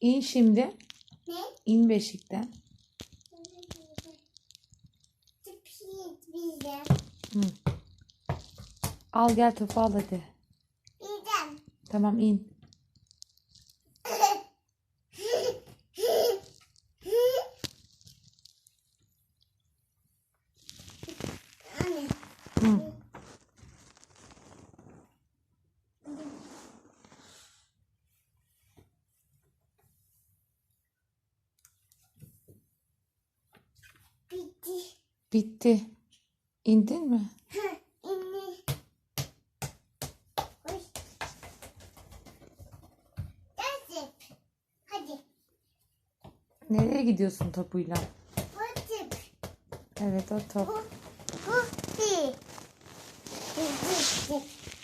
İn şimdi. Ne? İn beşikten. Hı. Al gel topu al hadi. Bizden. Tamam in. Hı. Bitti. Bitti. İndin mi? Nereye gidiyorsun topuyla? Nasip. Evet o top. Bu. Bu. Bir. bir.